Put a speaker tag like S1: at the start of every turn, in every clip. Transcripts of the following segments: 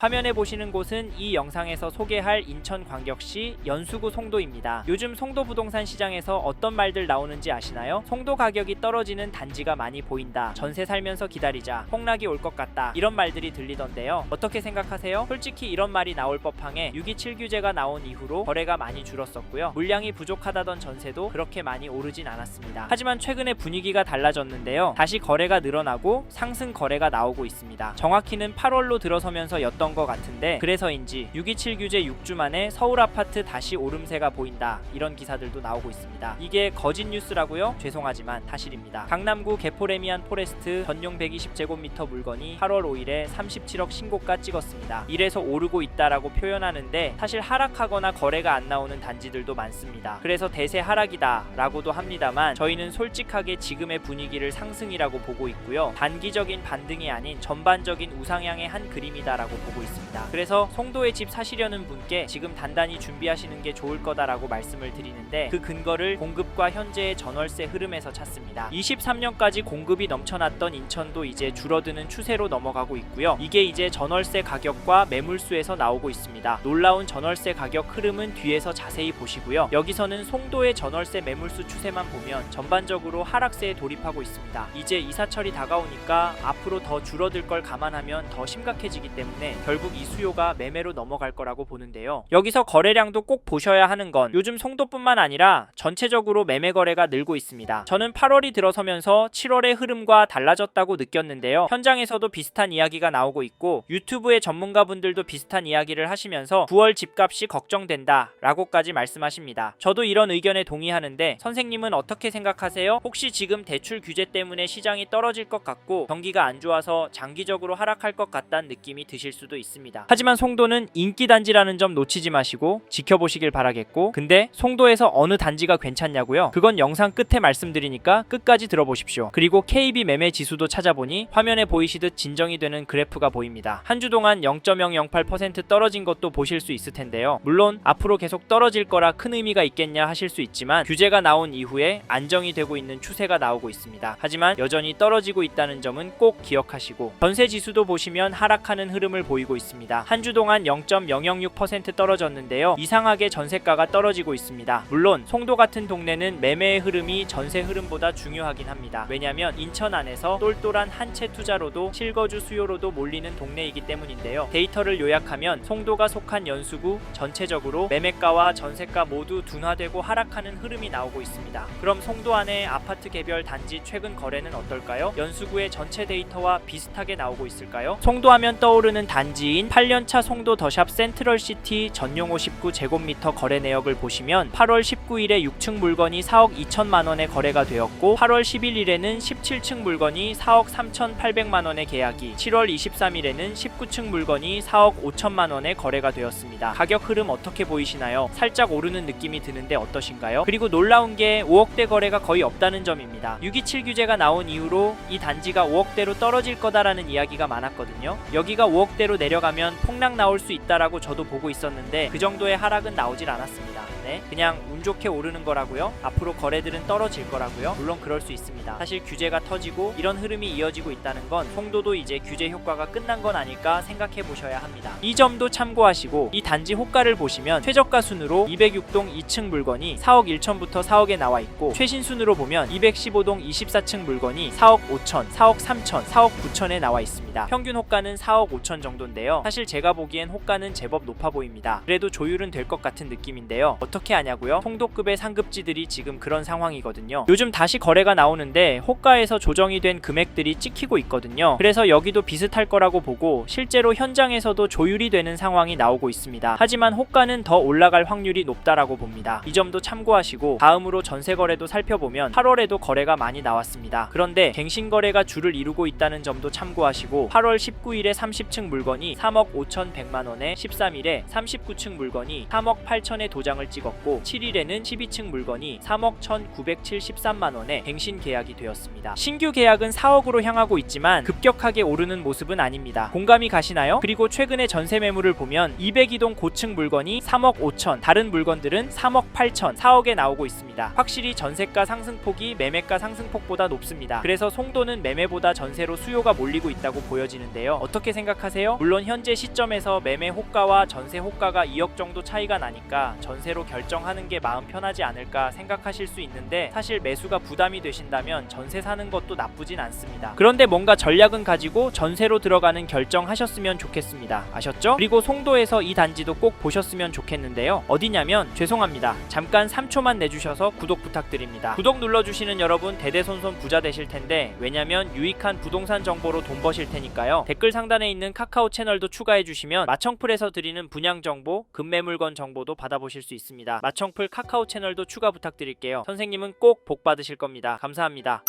S1: 화면에 보시는 곳은 이 영상에서 소개할 인천광역시 연수구 송도입니다. 요즘 송도 부동산 시장에서 어떤 말들 나오는지 아시나요? 송도 가격이 떨어지는 단지가 많이 보인다. 전세 살면서 기다리자. 폭락이 올 것 같다. 이런 말들이 들리던데요. 어떻게 생각하세요? 솔직히 이런 말이 나올 법항에 627 규제가 나온 이후로 거래가 많이 줄었었고요. 물량이 부족하다던 전세도 그렇게 많이 오르진 않았습니다. 하지만 최근에 분위기가 달라졌는데요. 다시 거래가 늘어나고 상승 거래가 나오고 있습니다. 정확히는 8월로 들어서면서 였던 것 같은데 그래서인지 627 규제 6주 만에 서울 아파트 다시 오름세가 보인다. 이런 기사들도 나오고 있습니다. 이게 거짓 뉴스라고요? 죄송하지만 사실입니다. 강남구 개포레미안 포레스트 전용 120제곱미터 물건이 8월 5일에 37억 신고가 찍었습니다. 이래서 오르고 있다라고 표현하는데 사실 하락하거나 거래가 안 나오는 단지들도 많습니다. 그래서 대세 하락이다 라고도 합니다만 저희는 솔직하게 지금의 분위기를 상승이라고 보고 있고요. 단기적인 반등이 아닌 전반적인 우상향의 한 그림이다라고 보고 있습니다. 그래서 송도에 집 사시려는 분께 지금 단단히 준비하시는 게 좋을 거다라고 말씀을 드리는데 그 근거를 공급과 현재의 전월세 흐름에서 찾습니다. 23년까지 공급이 넘쳐났던 인천도 이제 줄어드는 추세로 넘어가고 있고요. 이게 이제 전월세 가격과 매물수에서 나오고 있습니다. 놀라운 전월세 가격 흐름은 뒤에서 자세히 보시고요. 여기서는 송도의 전월세 매물수 추세만 보면 전반적으로 하락세에 돌입하고 있습니다. 이제 이사철이 다가오니까 앞으로 더 줄어들 걸 감안하면 더 심각해지기 때문에 결국 이 수요가 매매로 넘어갈 거라고 보는데요. 여기서 거래량도 꼭 보셔야 하는 건 요즘 송도뿐만 아니라 전체적으로 매매 거래가 늘고 있습니다. 저는 8월이 들어서면서 7월의 흐름과 달라졌다고 느꼈는데요. 현장에서도 비슷한 이야기가 나오고 있고 유튜브의 전문가분들도 비슷한 이야기를 하시면서 9월 집값이 걱정된다 라고까지 말씀하십니다. 저도 이런 의견에 동의하는데 선생님은 어떻게 생각하세요? 혹시 지금 대출 규제 때문에 시장이 떨어질 것 같고 경기가 안 좋아서 장기적으로 하락할 것 같다는 느낌이 드실 수도 있습니다. 하지만 송도는 인기 단지라는 점 놓치지 마시고 지켜보시길 바라겠고 근데 송도에서 어느 단지가 괜찮냐고요? 그건 영상 끝에 말씀드리니까 끝까지 들어보십시오. 그리고 KB 매매 지수도 찾아보니 화면에 보이시듯 진정이 되는 그래프가 보입니다. 한 주 동안 0.008% 떨어진 것도 보실 수 있을 텐데요. 물론 앞으로 계속 떨어질 거라 큰 의미가 있겠냐 하실 수 있지만 규제가 나온 이후에 안정이 되고 있는 추세가 나오고 있습니다. 하지만 여전히 떨어지고 있다는 점은 꼭 기억하시고 전세 지수도 보시면 하락하는 흐름을 보이고 있습니다. 한 주 동안 0.006% 떨어졌는데요. 이상하게 전세가가 떨어지고 있습니다. 물론 송도 같은 동네는 매매의 흐름이 전세 흐름보다 중요하긴 합니다. 왜냐면 인천 안에서 똘똘한 한 채 투자로도 실거주 수요로도 몰리는 동네이기 때문인데요. 데이터를 요약하면 송도가 속한 연수구 전체적으로 매매가와 전세가 모두 둔화되고 하락하는 흐름이 나오고 있습니다. 그럼 송도 안에 아파트 개별 단지 최근 거래는 어떨까요? 연수구의 전체 데이터와 비슷하게 나오고 있을까요? 송도하면 떠오르는 단지 인 8년차 송도 더샵 센트럴시티 전용 59 제곱미터 거래 내역을 보시면 8월 19일에 6층 물건이 4억 2천만 원에 거래가 되었고 8월 11일에는 17층 물건이 4억 3,800만 원에 계약이 7월 23일에는 19층 물건이 4억 5천만 원에 거래가 되었습니다. 가격 흐름 어떻게 보이시나요? 살짝 오르는 느낌이 드는데 어떠신가요? 그리고 놀라운 게 5억대 거래가 거의 없다는 점입니다. 627 규제가 나온 이후로 이 단지가 5억대로 떨어질 거다라는 이야기가 많았거든요. 여기가 5억대로 내 려가면 폭락 나올 수 있다라고 저도 보고 있었는데 그 정도의 하락은 나오질 않았습니다. 네, 그냥 운 좋게 오르는 거라고요. 앞으로 거래들은 떨어질 거라고요. 물론 그럴 수 있습니다. 사실 규제가 터지고 이런 흐름이 이어지고 있다는 건 송도도 이제 규제 효과가 끝난 건 아닐까 생각해 보셔야 합니다. 이 점도 참고하시고 이 단지 호가를 보시면 최저가 순으로 206동 2층 물건이 4억 1천부터 4억에 나와 있고 최신 순으로 보면 215동 24층 물건이 4억 5천, 4억 3천, 4억 9천에 나와 있습니다. 평균 호가는 4억 5천 정도인데요. 사실 제가 보기엔 호가는 제법 높아 보입니다. 그래도 조율은 될 것 같은 느낌인데요. 어떻게 아냐고요? 송도급의 상급지들이 지금 그런 상황이거든요. 요즘 다시 거래가 나오는데 호가에서 조정이 된 금액들이 찍히고 있거든요. 그래서 여기도 비슷할 거라고 보고 실제로 현장에서도 조율이 되는 상황이 나오고 있습니다. 하지만 호가는 더 올라갈 확률이 높다라고 봅니다. 이 점도 참고하시고 다음으로 전세 거래도 살펴보면 8월에도 거래가 많이 나왔습니다. 그런데 갱신 거래가 줄을 이루고 있다는 점도 참고하시고 8월 19일에 30층 물건이 3억 5천 100만 원에 13일에 39층 물건이 3억 8천에 도장을 찍었 고 찍었고 7일에는 12층 물건이 3억 1,973만 원에 갱신 계약이 되었습니다. 신규 계약은 4억으로 향하고 있지만 급격하게 오르는 모습은 아닙니다. 공감이 가시나요? 그리고 최근에 전세 매물을 보면 202동 고층 물건이 3억 5천, 다른 물건들은 3억 8천, 4억에 나오고 있습니다. 확실히 전세가 상승폭이 매매가 상승폭보다 높습니다. 그래서 송도는 매매보다 전세로 수요가 몰리고 있다고 보여지는데요. 어떻게 생각하세요? 물론 현재 시점에서 매매 호가와 전세 호가가 2억 정도 차이가 나니까 전세로 결 정하는 게 마음 편하지 않을까 생각하실 수 있는데 사실 매수가 부담이 되신다면 전세 사는 것도 나쁘진 않습니다. 그런데 뭔가 전략은 가지고 전세로 들어가는 결정하셨으면 좋겠습니다. 아셨죠? 그리고 송도에서 이 단지도 꼭 보셨으면 좋겠는데요. 어디냐면 죄송합니다. 잠깐 3초만 내주셔서 구독 부탁드립니다. 구독 눌러주시는 여러분 대대손손 부자 되실 텐데 왜냐면 유익한 부동산 정보로 돈 버실 테니까요. 댓글 상단에 있는 카카오 채널도 추가해 주시면 마청풀에서 드리는 분양 정보, 급매물건 정보도 받아보실 수 있습니다. 마청풀 카카오 채널도 추가 부탁드릴게요. 선생님은 꼭 복 받으실 겁니다. 감사합니다.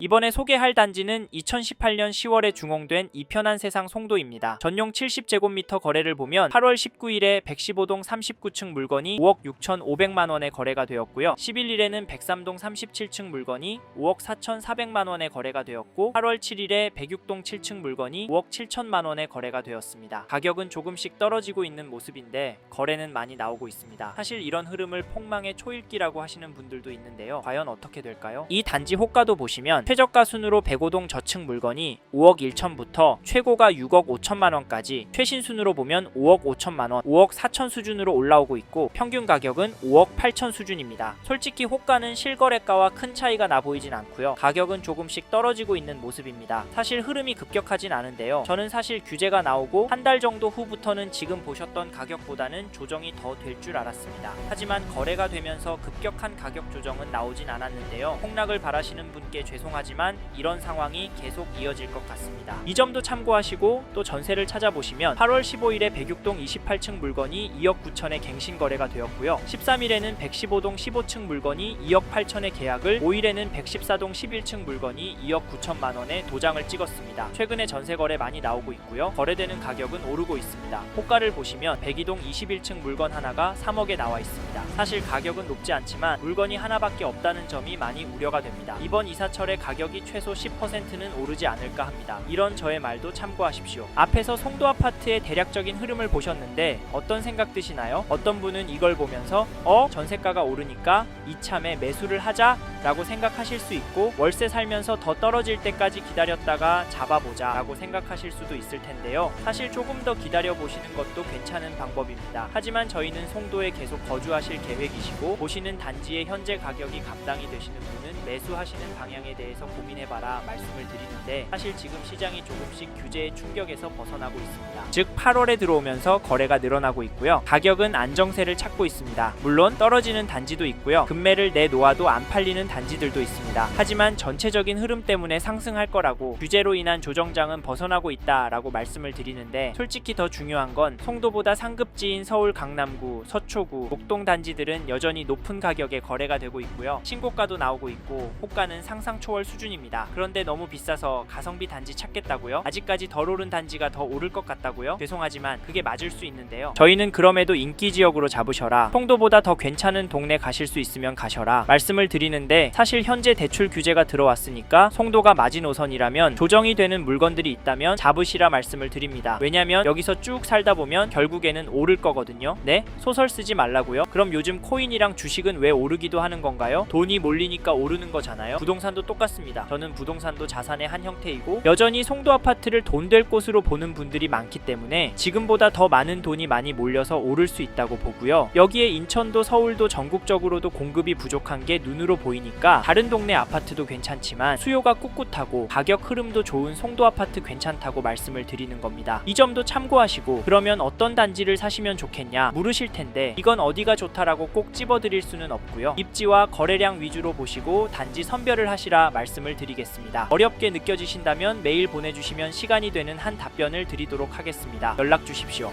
S1: 이번에 소개할 단지는 2018년 10월에 중공된 이편한 세상 송도입니다. 전용 70제곱미터 거래를 보면 8월 19일에 115동 39층 물건이 5억 6,500만 원에 거래가 되었고요. 11일에는 103동 37층 물건이 5억 4,400만 원에 거래가 되었고 8월 7일에 106동 7층 물건이 5억 7천만 원에 거래가 되었습니다. 가격은 조금씩 떨어지고 있는 모습인데 거래는 많이 나오고 있습니다. 사실 이런 흐름을 폭망의 초읽기라고 하시는 분들도 있는데요. 과연 어떻게 될까요? 이 단지 호가도 보시면 최저가 순으로 105동 저층 물건이 5억 1천부터 최고가 6억 5천만 원까지 최신 순으로 보면 5억 5천만 원, 5억 4천 수준으로 올라오고 있고 평균 가격은 5억 8천 수준입니다. 솔직히 호가는 실거래가와 큰 차이가 나 보이진 않고요. 가격은 조금씩 떨어지고 있는 모습입니다. 사실 흐름이 급격하진 않은데요. 저는 사실 규제가 나오고 한 달 정도 후부터는 지금 보셨던 가격보다는 조정이 더 될 줄 알았습니다. 하지만 거래가 되면서 급격한 가격 조정은 나오진 않았는데요. 폭락을 바라시는 분께 죄송 하지만 이런 상황이 계속 이어질 것 같습니다. 이 점도 참고하시고 또 전세를 찾아보시면 8월 15일에 106동 28층 물건이 2억 9천에 갱신 거래가 되었고요. 13일에는 115동 15층 물건이 2억 8천에 계약을 5일에는 114동 11층 물건이 2억 9천만 원에 도장을 찍었습니다. 최근에 전세 거래 많이 나오고 있고요. 거래되는 가격은 오르고 있습니다. 호가를 보시면 102동 21층 물건 하나가 3억에 나와 있습니다. 사실 가격은 높지 않지만 물건이 하나밖에 없다는 점이 많이 우려가 됩니다. 이번 이사철에 가격이 최소 10%는 오르지 않을까 합니다. 이런 저의 말도 참고하십시오. 앞에서 송도 아파트의 대략적인 흐름을 보셨는데 어떤 생각 드시나요? 어떤 분은 이걸 보면서 어 전세가가 오르니까 이참에 매수를 하자 라고 생각하실 수 있고 월세 살면서 더 떨어질 때까지 기다렸다가 잡아보자 라고 생각하실 수도 있을 텐데요. 사실 조금 더 기다려 보시는 것도 괜찮은 방법입니다. 하지만 저희는 송도에 계속 거주하실 계획이시고 보시는 단지의 현재 가격이 감당이 되시는 분은 매수하시는 방향에 대해 서 고민해봐라 말씀을 드리는데 사실 지금 시장이 조금씩 규제의 충격에서 벗어나고 있습니다. 즉 8월에 들어오면서 거래가 늘어나고 있고요. 가격은 안정세를 찾고 있습니다. 물론 떨어지는 단지도 있고요. 금매를 내놓아도 안 팔리는 단지들도 있습니다. 하지만 전체적인 흐름 때문에 상승할 거라고 규제로 인한 조정장은 벗어나고 있다라고 말씀을 드리는데 솔직히 더 중요한 건 송도보다 상급지인 서울 강남구, 서초구, 목동 단지들은 여전히 높은 가격에 거래가 되고 있고요. 신고가도 나오고 있고 호가는 상상 초월 수준입니다. 그런데 너무 비싸서 가성비 단지 찾겠다고요? 아직까지 덜 오른 단지가 더 오를 것 같다고요? 죄송하지만 그게 맞을 수 있는데요. 저희는 그럼에도 인기 지역으로 잡으셔라. 송도보다 더 괜찮은 동네 가실 수 있으면 가셔라. 말씀을 드리는데 사실 현재 대출 규제가 들어왔으니까 송도가 마지노선이라면 조정이 되는 물건들이 있다면 잡으시라 말씀을 드립니다. 왜냐면 여기서 쭉 살다 보면 결국에는 오를 거거든요. 네? 소설 쓰지 말라고요? 그럼 요즘 코인이랑 주식은 왜 오르기도 하는 건가요? 돈이 몰리니까 오르는 거잖아요. 부동산도 똑같습니다. 저는 부동산도 자산의 한 형태이고 여전히 송도 아파트를 돈 될 곳으로 보는 분들이 많기 때문에 지금보다 더 많은 돈이 많이 몰려서 오를 수 있다고 보고요. 여기에 인천도 서울도 전국적으로도 공급이 부족한 게 눈으로 보이니까 다른 동네 아파트도 괜찮지만 수요가 꿋꿋하고 가격 흐름도 좋은 송도 아파트 괜찮다고 말씀을 드리는 겁니다. 이 점도 참고하시고 그러면 어떤 단지를 사시면 좋겠냐 물으실 텐데 이건 어디가 좋다라고 꼭 집어드릴 수는 없고요. 입지와 거래량 위주로 보시고 단지 선별을 하시라 말씀을 드리겠습니다. 어렵게 느껴지신다면 메일 보내주시면 시간이 되는 한 답변을 드리도록 하겠습니다. 연락 주십시오.